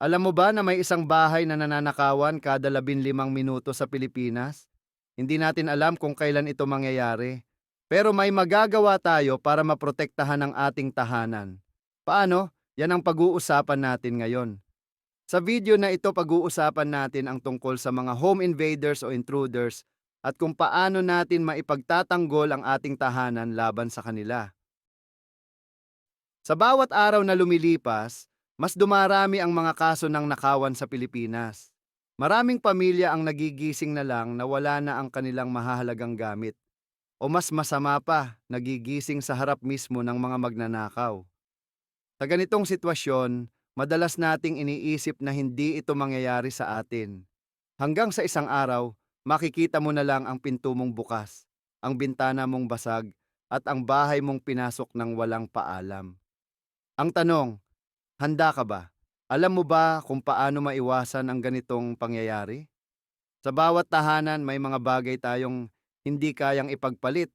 Alam mo ba na may isang bahay na nananakawan kada 15 minuto sa Pilipinas? Hindi natin alam kung kailan ito mangyayari. Pero may magagawa tayo para maprotektahan ang ating tahanan. Paano? Yan ang pag-uusapan natin ngayon. Sa video na ito pag-uusapan natin ang tungkol sa mga home invaders o intruders at kung paano natin maipagtatanggol ang ating tahanan laban sa kanila. Sa bawat araw na lumilipas, mas dumarami ang mga kaso ng nakawan sa Pilipinas. Maraming pamilya ang nagigising na lang na wala na ang kanilang mahahalagang gamit. O mas masama pa, nagigising sa harap mismo ng mga magnanakaw. Sa ganitong sitwasyon, madalas nating iniisip na hindi ito mangyayari sa atin. Hanggang sa isang araw, makikita mo na lang ang pinto mong bukas, ang bintana mong basag, at ang bahay mong pinasok ng walang paalam. Ang tanong, handa ka ba? Alam mo ba kung paano maiwasan ang ganitong pangyayari? Sa bawat tahanan may mga bagay tayong hindi kayang ipagpalit.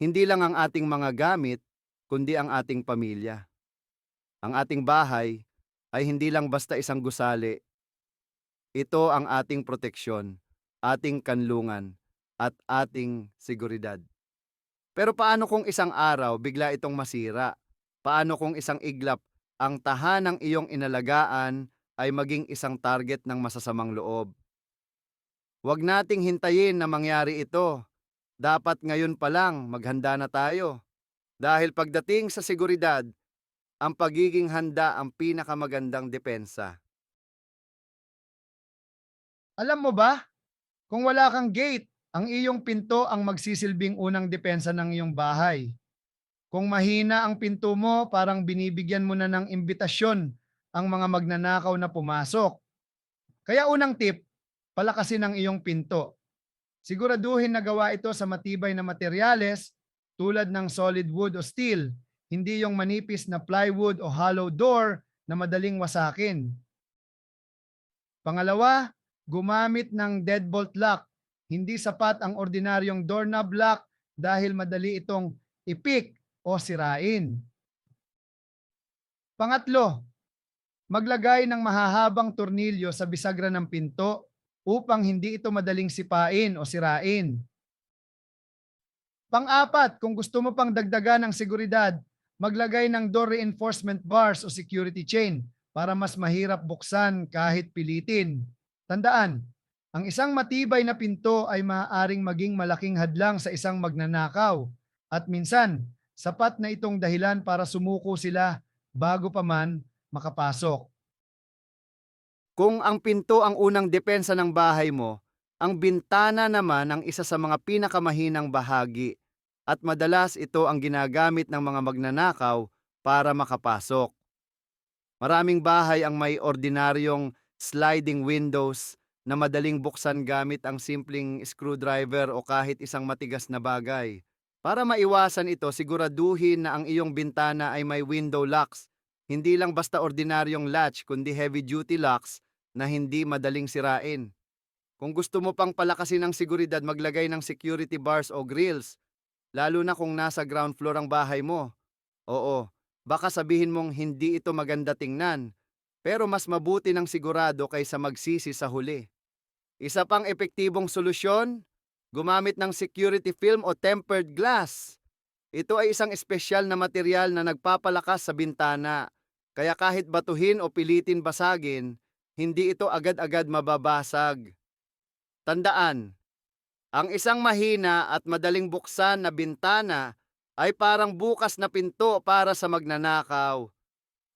Hindi lang ang ating mga gamit, kundi ang ating pamilya. Ang ating bahay ay hindi lang basta isang gusali. Ito ang ating proteksyon, ating kanlungan, at ating seguridad. Pero paano kung isang araw bigla itong masira? Paano kung isang iglap ang tahanang iyong inalagaan ay maging isang target ng masasamang loob? Huwag nating hintayin na mangyari ito. Dapat ngayon pa lang maghanda na tayo. Dahil pagdating sa seguridad, ang pagiging handa ang pinakamagandang depensa. Alam mo ba, kung wala kang gate, ang iyong pinto ang magsisilbing unang depensa ng iyong bahay. Kung mahina ang pinto mo, parang binibigyan mo na ng imbitasyon ang mga magnanakaw na pumasok. Kaya unang tip, palakasin ang iyong pinto. Siguraduhin na gawa ito sa matibay na materyales tulad ng solid wood o steel, hindi yung manipis na plywood o hollow door na madaling wasakin. Pangalawa, gumamit ng deadbolt lock. Hindi sapat ang ordinaryong doorknob lock dahil madali itong ipik o sirain. Pangatlo, maglagay ng mahahabang tornilyo sa bisagra ng pinto upang hindi ito madaling sipain o sirain. Pang-apat, kung gusto mo pang dagdagan ng seguridad, maglagay ng door reinforcement bars o security chain para mas mahirap buksan kahit pilitin. Tandaan, ang isang matibay na pinto ay maaaring maging malaking hadlang sa isang magnanakaw at minsan, sapat na itong dahilan para sumuko sila bago pa man makapasok. Kung ang pinto ang unang depensa ng bahay mo, ang bintana naman ang isa sa mga pinakamahinang bahagi at madalas ito ang ginagamit ng mga magnanakaw para makapasok. Maraming bahay ang may ordinaryong sliding windows na madaling buksan gamit ang simpleng screwdriver o kahit isang matigas na bagay. Para maiwasan ito, siguraduhin na ang iyong bintana ay may window locks. Hindi lang basta ordinaryong latch, kundi heavy-duty locks na hindi madaling sirain. Kung gusto mo pang palakasin ang seguridad, maglagay ng security bars o grills, lalo na kung nasa ground floor ang bahay mo. Oo, baka sabihin mong hindi ito maganda tingnan, pero mas mabuti ng sigurado kaysa magsisi sa huli. Isa pang epektibong solusyon, gumamit ng security film o tempered glass. Ito ay isang espesyal na material na nagpapalakas sa bintana, kaya kahit batuhin o pilitin basagin, hindi ito agad-agad mababasag. Tandaan, ang isang mahina at madaling buksan na bintana ay parang bukas na pinto para sa magnanakaw.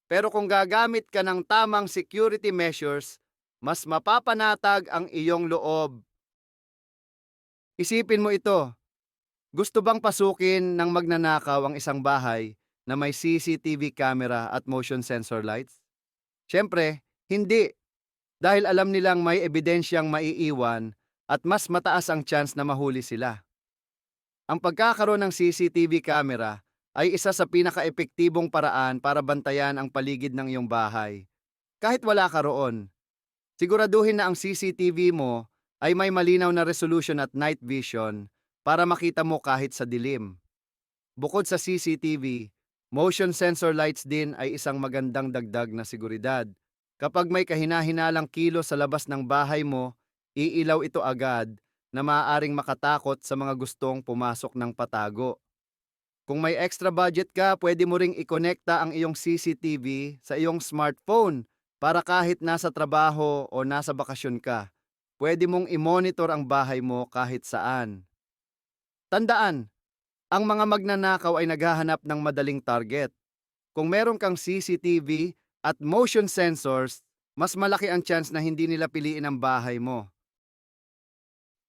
Pero kung gagamit ka ng tamang security measures, mas mapapanatag ang iyong loob. Isipin mo ito. Gusto bang pasukin ng magnanakaw ang isang bahay na may CCTV camera at motion sensor lights? Siyempre, hindi. Dahil alam nilang may ebidensyang maiiwan at mas mataas ang chance na mahuli sila. Ang pagkakaroon ng CCTV camera ay isa sa pinaka-epektibong paraan para bantayan ang paligid ng iyong bahay. Kahit wala ka roon, siguraduhin na ang CCTV mo ay may malinaw na resolution at night vision para makita mo kahit sa dilim. Bukod sa CCTV, motion sensor lights din ay isang magandang dagdag na seguridad Kapag may kahinahinalang kilo sa labas ng bahay mo, iilaw ito agad na maaaring makatakot sa mga gustong pumasok ng patago. Kung may extra budget ka, pwede mo ring ikonekta ang iyong CCTV sa iyong smartphone para kahit nasa trabaho o nasa bakasyon ka, pwede mong i-monitor ang bahay mo kahit saan. Tandaan, ang mga magnanakaw ay naghahanap ng madaling target. Kung meron kang CCTV at motion sensors, mas malaki ang chance na hindi nila piliin ang bahay mo.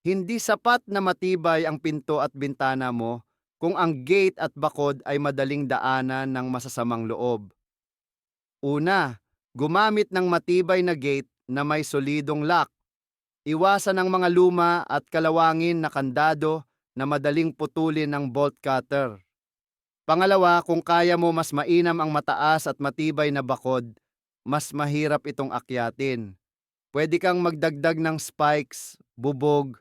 Hindi sapat na matibay ang pinto at bintana mo kung ang gate at bakod ay madaling daanan ng masasamang loob. Una, gumamit ng matibay na gate na may solidong lock. Iwasan ang mga luma at kalawangin na kandado na madaling putulin ng bolt cutter. Pangalawa, kung kaya mo mas mainam ang mataas at matibay na bakod, mas mahirap itong akyatin. Pwede kang magdagdag ng spikes, bubog,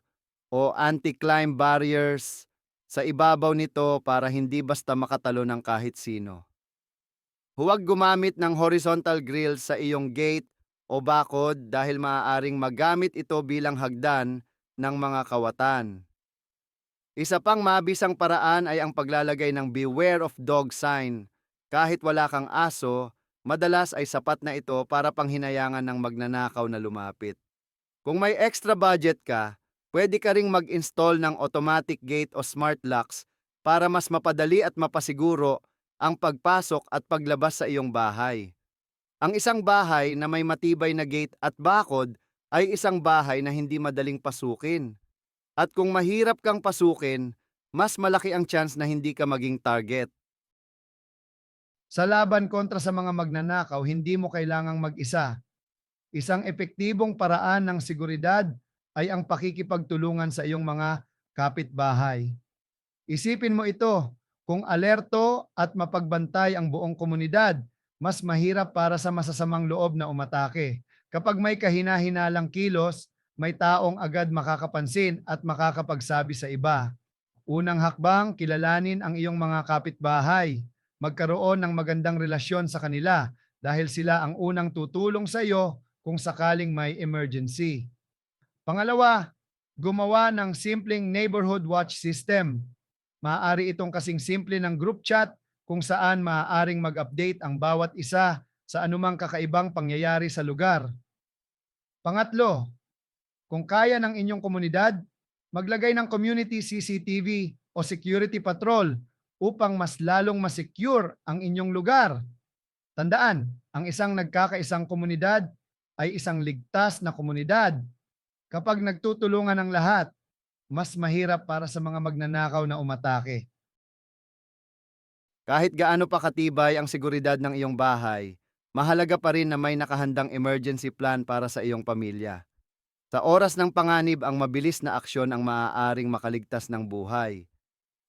o anti-climb barriers sa ibabaw nito para hindi basta makatalo ng kahit sino. Huwag gumamit ng horizontal grill sa iyong gate o bakod dahil maaaring magamit ito bilang hagdan ng mga kawatan. Isa pang mabisang paraan ay ang paglalagay ng beware of dog sign. Kahit wala kang aso, madalas ay sapat na ito para panghinayangan ng magnanakaw na lumapit. Kung may extra budget ka, pwede ka ring mag-install ng automatic gate o smart locks para mas mapadali at mapasiguro ang pagpasok at paglabas sa iyong bahay. Ang isang bahay na may matibay na gate at bakod ay isang bahay na hindi madaling pasukin. At kung mahirap kang pasukin, mas malaki ang chance na hindi ka maging target. Sa laban kontra sa mga magnanakaw, hindi mo kailangang mag-isa. Isang epektibong paraan ng seguridad ay ang pakikipagtulungan sa iyong mga kapitbahay. Isipin mo ito, kung alerto at mapagbantay ang buong komunidad, mas mahirap para sa masasamang loob na umatake. Kapag may kahina-hinalang kilos, may taong agad makakapansin at makakapagsabi sa iba. Unang hakbang, kilalanin ang iyong mga kapitbahay. Magkaroon ng magandang relasyon sa kanila dahil sila ang unang tutulong sa iyo kung sakaling may emergency. Pangalawa, gumawa ng simpleng neighborhood watch system. Maaari itong kasing simple ng group chat kung saan maaaring mag-update ang bawat isa sa anumang kakaibang pangyayari sa lugar. Pangatlo, kung kaya ng inyong komunidad, maglagay ng community CCTV o security patrol upang mas lalong masecure ang inyong lugar. Tandaan, ang isang nagkakaisang komunidad ay isang ligtas na komunidad. Kapag nagtutulungan ang lahat, mas mahirap para sa mga magnanakaw na umatake. Kahit gaano pa katibay ang seguridad ng iyong bahay, mahalaga pa rin na may nakahandang emergency plan para sa iyong pamilya. Sa oras ng panganib, ang mabilis na aksyon ang maaaring makaligtas ng buhay.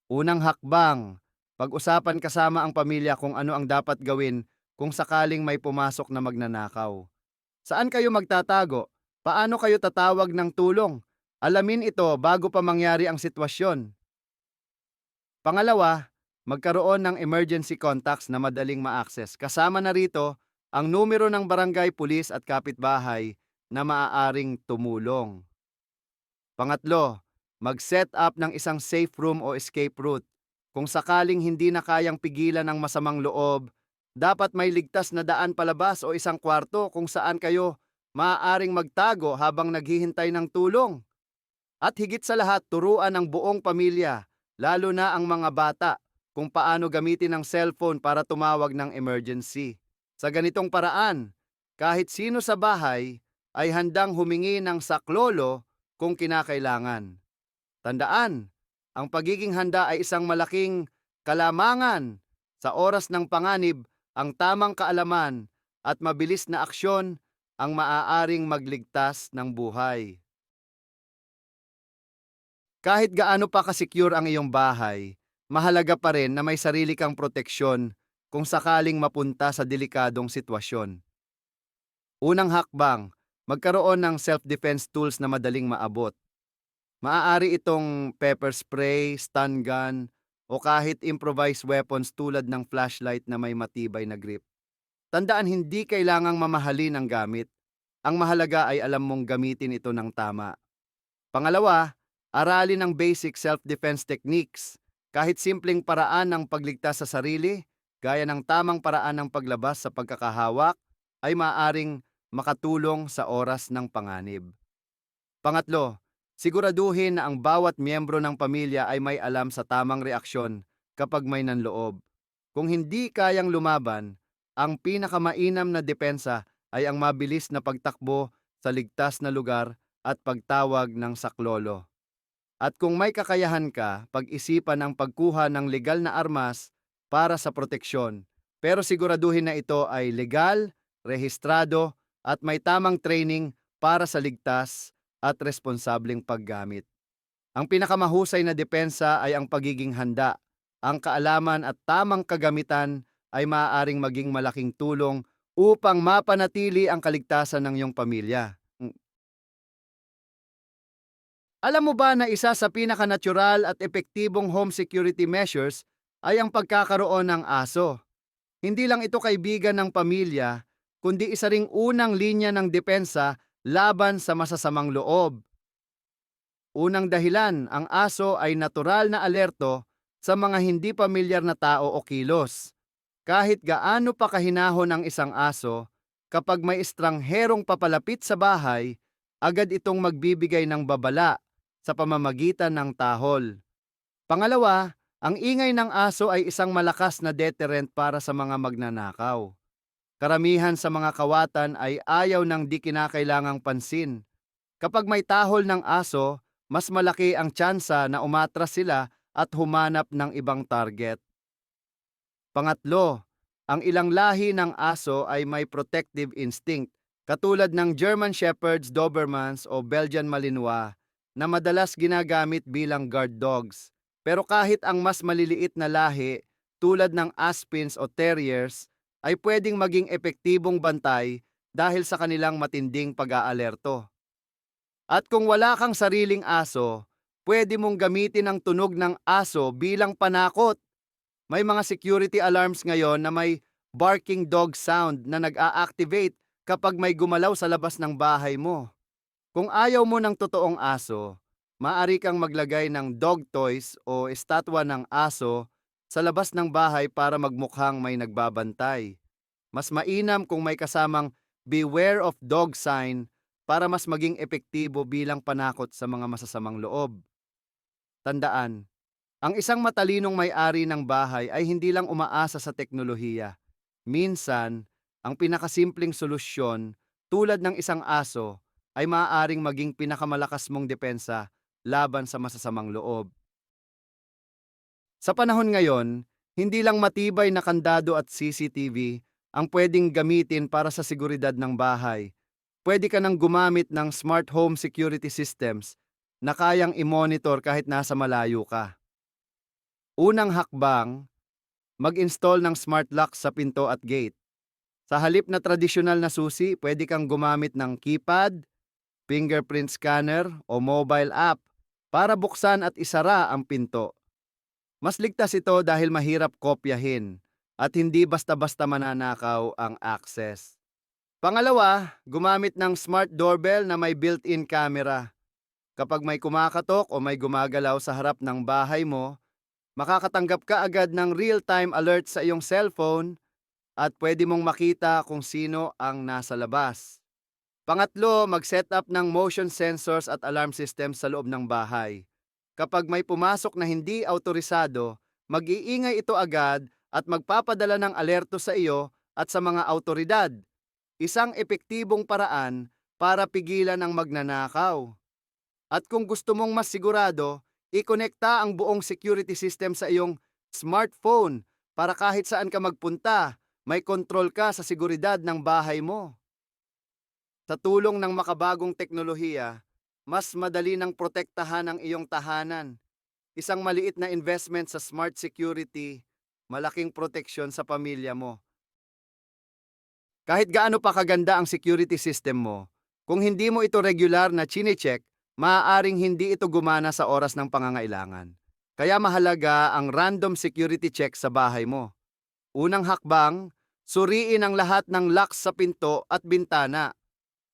Unang hakbang, pag-usapan kasama ang pamilya kung ano ang dapat gawin kung sakaling may pumasok na magnanakaw. Saan kayo magtatago? Paano kayo tatawag ng tulong? Alamin ito bago pa mangyari ang sitwasyon. Pangalawa, magkaroon ng emergency contacts na madaling ma-access. Kasama na rito ang numero ng barangay, pulis at kapitbahay na maaaring tumulong. Pangatlo, mag-set up ng isang safe room o escape route. Kung sakaling hindi na kayang pigilan ng masamang loob, dapat may ligtas na daan palabas o isang kwarto kung saan kayo maaaring magtago habang naghihintay ng tulong. At higit sa lahat, turuan ang buong pamilya, lalo na ang mga bata, kung paano gamitin ang cellphone para tumawag ng emergency. Sa ganitong paraan, kahit sino sa bahay ay handang humingi ng saklolo kung kinakailangan. Tandaan, ang pagiging handa ay isang malaking kalamangan. Sa oras ng panganib, ang tamang kaalaman at mabilis na aksyon ang maaaring magligtas ng buhay. Kahit gaano pa kasecure ang iyong bahay, mahalaga pa rin na may sarili kang proteksyon kung sakaling mapunta sa delikadong sitwasyon. Unang hakbang, magkaroon ng self-defense tools na madaling maabot. Maaari itong pepper spray, stun gun, o kahit improvised weapons tulad ng flashlight na may matibay na grip. Tandaan hindi kailangang mamahalin ang gamit. Ang mahalaga ay alam mong gamitin ito ng tama. Pangalawa, aralin ang basic self-defense techniques. Kahit simpleng paraan ng pagligtas sa sarili, gaya ng tamang paraan ng paglabas sa pagkakahawak, ay maaring makatulong sa oras ng panganib. Pangatlo, siguraduhin na ang bawat miyembro ng pamilya ay may alam sa tamang reaksyon kapag may nanloob. Kung hindi kayang lumaban, ang pinakamainam na depensa ay ang mabilis na pagtakbo sa ligtas na lugar at pagtawag ng saklolo. At kung may kakayahan ka, pag-isipan ang pagkuha ng legal na armas para sa proteksyon. Pero siguraduhin na ito ay legal, rehistrado at may tamang training para sa ligtas at responsableng paggamit. Ang pinakamahusay na depensa ay ang pagiging handa. Ang kaalaman at tamang kagamitan ay maaaring maging malaking tulong upang mapanatili ang kaligtasan ng iyong pamilya. Alam mo ba na isa sa pinaka-natural at epektibong home security measures ay ang pagkakaroon ng aso? Hindi lang ito kaibigan ng pamilya, kundi isa ring unang linya ng depensa laban sa masasamang loob. Unang dahilan, ang aso ay natural na alerto sa mga hindi pamilyar na tao o kilos. Kahit gaano pa kahinahon ang isang aso, kapag may estrangherong papalapit sa bahay, agad itong magbibigay ng babala sa pamamagitan ng tahol. Pangalawa, ang ingay ng aso ay isang malakas na deterrent para sa mga magnanakaw. Karamihan sa mga kawatan ay ayaw ng di kinakailangang pansin. Kapag may tahol ng aso, mas malaki ang tsansa na umatras sila at humanap ng ibang target. Pangatlo, ang ilang lahi ng aso ay may protective instinct, katulad ng German Shepherds, Dobermans o Belgian Malinois na madalas ginagamit bilang guard dogs. Pero kahit ang mas maliliit na lahi, tulad ng Aspins o Terriers, ay pwedeng maging epektibong bantay dahil sa kanilang matinding pag-aalerto. At kung wala kang sariling aso, pwede mong gamitin ang tunog ng aso bilang panakot. May mga security alarms ngayon na may barking dog sound na nag-a-activate kapag may gumalaw sa labas ng bahay mo. Kung ayaw mo ng totoong aso, maaari kang maglagay ng dog toys o estatwa ng aso sa labas ng bahay para magmukhang may nagbabantay. Mas mainam kung may kasamang beware of dog sign para mas maging epektibo bilang panakot sa mga masasamang loob. Tandaan, ang isang matalinong may-ari ng bahay ay hindi lang umaasa sa teknolohiya. Minsan, ang pinakasimpleng solusyon tulad ng isang aso ay maaaring maging pinakamalakas mong depensa laban sa masasamang loob. Sa panahon ngayon, hindi lang matibay na kandado at CCTV ang pwedeng gamitin para sa seguridad ng bahay. Pwede ka nang gumamit ng smart home security systems na kayang i-monitor kahit nasa malayo ka. Unang hakbang, mag-install ng smart lock sa pinto at gate. Sa halip na tradisyonal na susi, pwede kang gumamit ng keypad, fingerprint scanner o mobile app para buksan at isara ang pinto. Mas ligtas ito dahil mahirap kopyahin at hindi basta-basta mananakaw ang access. Pangalawa, gumamit ng smart doorbell na may built-in camera. Kapag may kumakatok o may gumagalaw sa harap ng bahay mo, makakatanggap ka agad ng real-time alert sa iyong cellphone at pwede mong makita kung sino ang nasa labas. Pangatlo, mag-set up ng motion sensors at alarm systems sa loob ng bahay. Kapag may pumasok na hindi autorisado, mag-iingay ito agad at magpapadala ng alerto sa iyo at sa mga autoridad. Isang epektibong paraan para pigilan ang magnanakaw. At kung gusto mong mas sigurado, ikonekta ang buong security system sa iyong smartphone para kahit saan ka magpunta, may kontrol ka sa seguridad ng bahay mo. Sa tulong ng makabagong teknolohiya, mas madali nang protektahan ang iyong tahanan. Isang maliit na investment sa smart security, malaking proteksyon sa pamilya mo. Kahit gaano pa kaganda ang security system mo, kung hindi mo ito regular na chinecheck, maaaring hindi ito gumana sa oras ng pangangailangan. Kaya mahalaga ang random security check sa bahay mo. Unang hakbang, Suriin ang lahat ng locks sa pinto at bintana.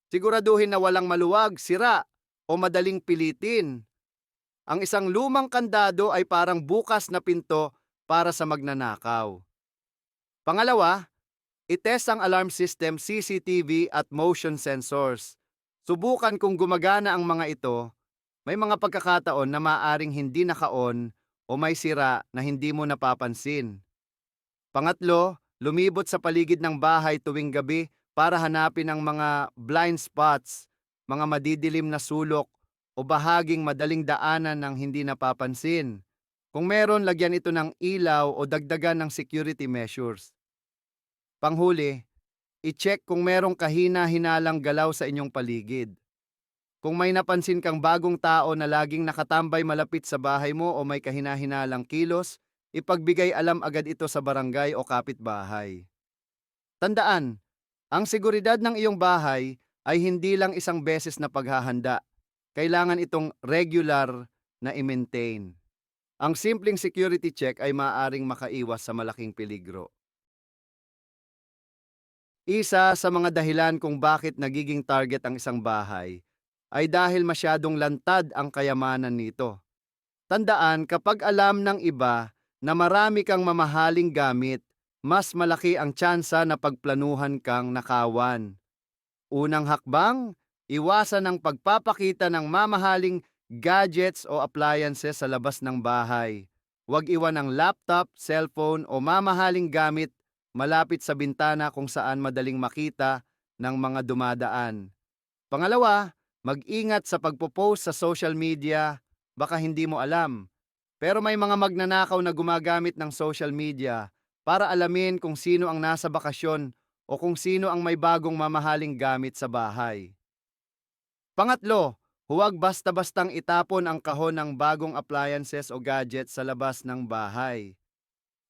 Siguraduhin na walang maluwag, sira, o madaling pilitin. Ang isang lumang kandado ay parang bukas na pinto para sa magnanakaw. Pangalawa, itest ang alarm system, CCTV at motion sensors. Subukan kung gumagana ang mga ito. May mga pagkakataon na maaring hindi naka-on o may sira na hindi mo napapansin. Pangatlo, lumibot sa paligid ng bahay tuwing gabi para hanapin ang mga blind spots, mga madidilim na sulok o bahaging madaling daanan ng hindi napapansin. Kung meron, lagyan ito ng ilaw o dagdagan ng security measures. Panghuli, i-check kung merong kahina-hinalang galaw sa inyong paligid. Kung may napansin kang bagong tao na laging nakatambay malapit sa bahay mo o may kahina-hinalang kilos, ipagbigay alam agad ito sa barangay o kapitbahay. Tandaan, ang seguridad ng iyong bahay ay hindi lang isang beses na paghahanda. Kailangan itong regular na i-maintain. Ang simpleng security check ay maaaring makaiwas sa malaking peligro. Isa sa mga dahilan kung bakit nagiging target ang isang bahay ay dahil masyadong lantad ang kayamanan nito. Tandaan kapag alam ng iba na marami kang mamahaling gamit, mas malaki ang tsansa na pagplanuhan kang nakawan. Unang hakbang, iwasan ang pagpapakita ng mamahaling gadgets o appliances sa labas ng bahay. Huwag iwan ang laptop, cellphone o mamahaling gamit malapit sa bintana kung saan madaling makita ng mga dumadaan. Pangalawa, mag-ingat sa pagpo-post sa social media, baka hindi mo alam. Pero may mga magnanakaw na gumagamit ng social media para alamin kung sino ang nasa bakasyon o kung sino ang may bagong mamahaling gamit sa bahay. Pangatlo, huwag basta-bastang itapon ang kahon ng bagong appliances o gadgets sa labas ng bahay.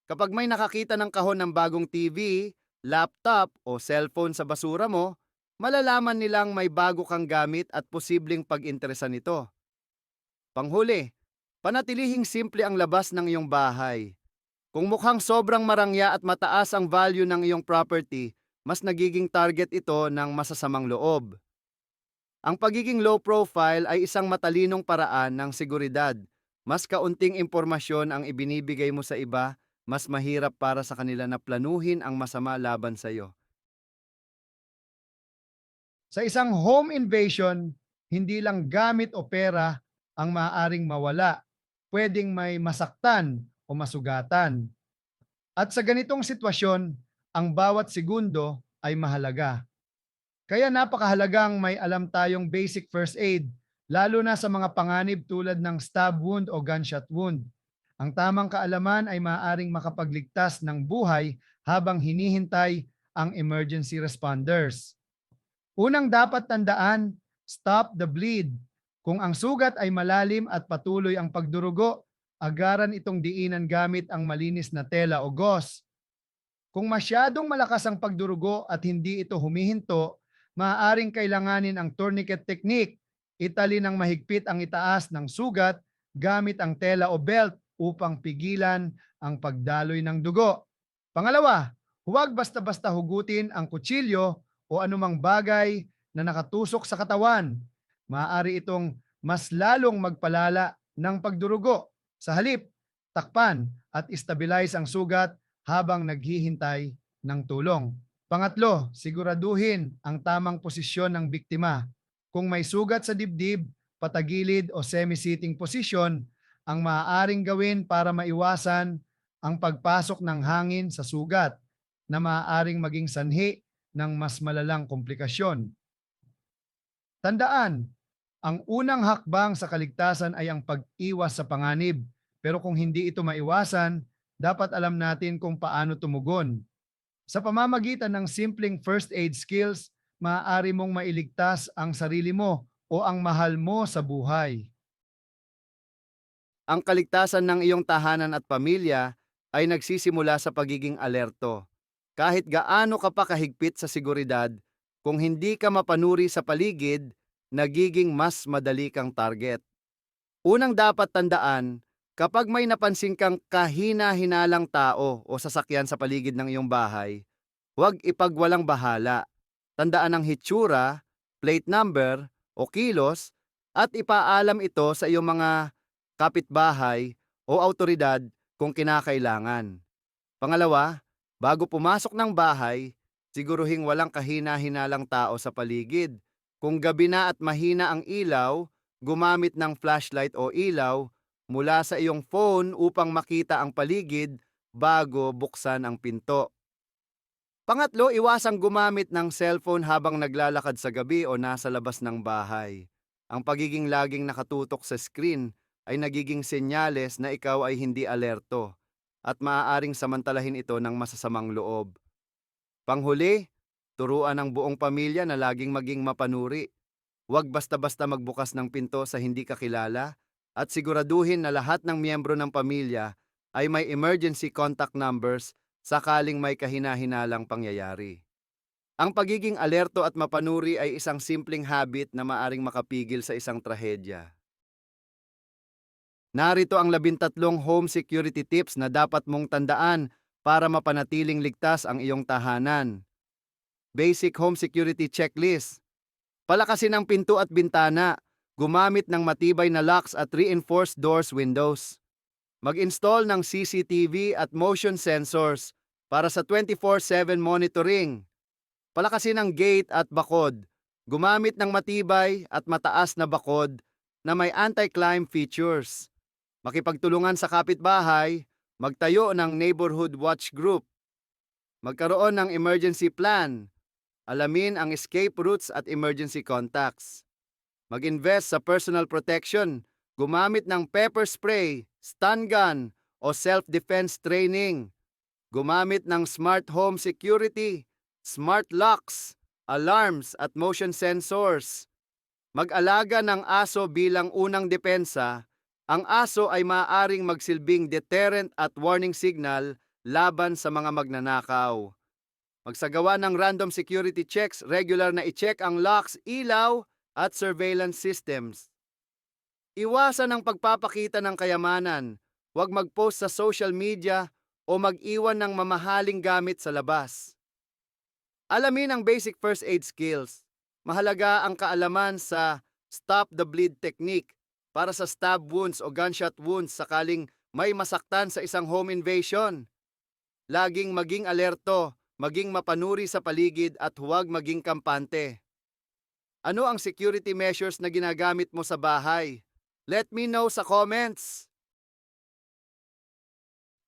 Kapag may nakakita ng kahon ng bagong TV, laptop o cellphone sa basura mo, malalaman nilang may bago kang gamit at posibleng pag-interesan ito. Panghuli, panatilihing simple ang labas ng iyong bahay. Kung mukhang sobrang marangya at mataas ang value ng iyong property, mas nagiging target ito ng masasamang loob. Ang pagiging low profile ay isang matalinong paraan ng seguridad. Mas kaunting impormasyon ang ibinibigay mo sa iba, mas mahirap para sa kanila na planuhin ang masama laban sa iyo. Sa isang home invasion, hindi lang gamit o pera ang maaaring mawala. Pwedeng may masaktan o masugatan. At sa ganitong sitwasyon, ang bawat segundo ay mahalaga. Kaya napakahalagang may alam tayong basic first aid, lalo na sa mga panganib tulad ng stab wound o gunshot wound. Ang tamang kaalaman ay maaaring makapagligtas ng buhay habang hinihintay ang emergency responders. Unang dapat tandaan, stop the bleed. Kung ang sugat ay malalim at patuloy ang pagdurugo, agaran itong diinan gamit ang malinis na tela o gauze. Kung masyadong malakas ang pagdurugo at hindi ito humihinto, maaaring kailanganin ang tourniquet technique. Itali ng mahigpit ang itaas ng sugat gamit ang tela o belt upang pigilan ang pagdaloy ng dugo. Pangalawa, huwag basta-basta hugutin ang kutsilyo o anumang bagay na nakatusok sa katawan. Maaari itong mas lalong magpalala ng pagdurugo. Sa halip, takpan at stabilize ang sugat habang naghihintay ng tulong. Pangatlo, siguraduhin ang tamang posisyon ng biktima. Kung may sugat sa dibdib, patagilid o semi-sitting position, ang maaaring gawin para maiwasan ang pagpasok ng hangin sa sugat na maaaring maging sanhi ng mas malalang komplikasyon. Tandaan, ang unang hakbang sa kaligtasan ay ang pag-iwas sa panganib. Pero kung hindi ito maiwasan, dapat alam natin kung paano tumugon. Sa pamamagitan ng simpleng first aid skills, maaari mong mailigtas ang sarili mo o ang mahal mo sa buhay. Ang kaligtasan ng iyong tahanan at pamilya ay nagsisimula sa pagiging alerto. Kahit gaano ka pa kahigpit sa seguridad, kung hindi ka mapanuri sa paligid, nagiging mas madali kang target. Unang dapat tandaan, kapag may napansin kang kahina-hinalang tao o sasakyan sa paligid ng iyong bahay, Huwag ipagwalang bahala. Tandaan ang hitsura, plate number o kilos at ipaalam ito sa iyong mga kapitbahay o autoridad kung kinakailangan. Pangalawa, bago pumasok ng bahay, siguruhing walang kahina-hinalang tao sa paligid. Kung gabi na at mahina ang ilaw, gumamit ng flashlight o ilaw mula sa iyong phone upang makita ang paligid bago buksan ang pinto. Pangatlo, iwasang gumamit ng cellphone habang naglalakad sa gabi o nasa labas ng bahay. Ang pagiging laging nakatutok sa screen ay nagiging senyales na ikaw ay hindi alerto at maaaring samantalahin ito ng masasamang loob. Panghuli, turuan ang buong pamilya na laging maging mapanuri. Huwag basta-basta magbukas ng pinto sa hindi kakilala at siguraduhin na lahat ng miyembro ng pamilya ay may emergency contact numbers sakaling may kahina-hinalang pangyayari. Ang pagiging alerto at mapanuri ay isang simpleng habit na maaring makapigil sa isang trahedya. Narito ang labintatlong home security tips na dapat mong tandaan para mapanatiling ligtas ang iyong tahanan. Basic Home Security Checklist Palakasin ang pinto at bintana. Gumamit ng matibay na locks at reinforced doors windows. Mag-install ng CCTV at motion sensors para sa 24-7 monitoring. Palakasin ang gate at bakod. Gumamit ng matibay at mataas na bakod na may anti-climb features. Makipagtulungan sa kapitbahay, magtayo ng neighborhood watch group. Magkaroon ng emergency plan. Alamin ang escape routes at emergency contacts. Mag-invest sa personal protection. Gumamit ng pepper spray, stun gun, o self-defense training. Gumamit ng smart home security, smart locks, alarms at motion sensors. Mag-alaga ng aso bilang unang depensa. Ang aso ay maaaring magsilbing deterrent at warning signal laban sa mga magnanakaw. Magsagawa ng random security checks, regular na i-check ang locks, ilaw, at surveillance systems. Iwasan ang pagpapakita ng kayamanan. Huwag mag-post sa social media o mag-iwan ng mamahaling gamit sa labas. Alamin ang basic first aid skills. Mahalaga ang kaalaman sa stop the bleed technique para sa stab wounds o gunshot wounds sakaling may masaktan sa isang home invasion. Laging maging alerto, maging mapanuri sa paligid at huwag maging kampante. Ano ang security measures na ginagamit mo sa bahay? Let me know sa comments.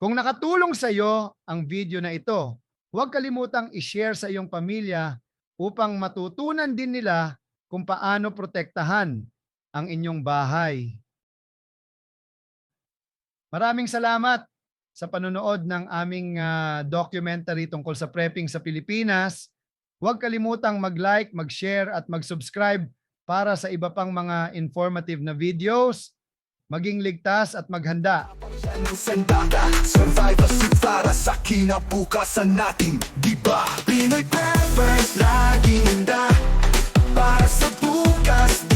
Kung nakatulong sa iyo ang video na ito, huwag kalimutang i-share sa iyong pamilya upang matutunan din nila kung paano protektahan ang inyong bahay. Maraming salamat sa panonood ng aming uh, documentary tungkol sa prepping sa Pilipinas. Huwag kalimutang mag-like, mag-share at mag-subscribe para sa iba pang mga informative na videos. Maging ligtas at maghanda. Sandata, survivor sa kinabukasan natin, di? Pinoy Peppers, laging handa para sa bukas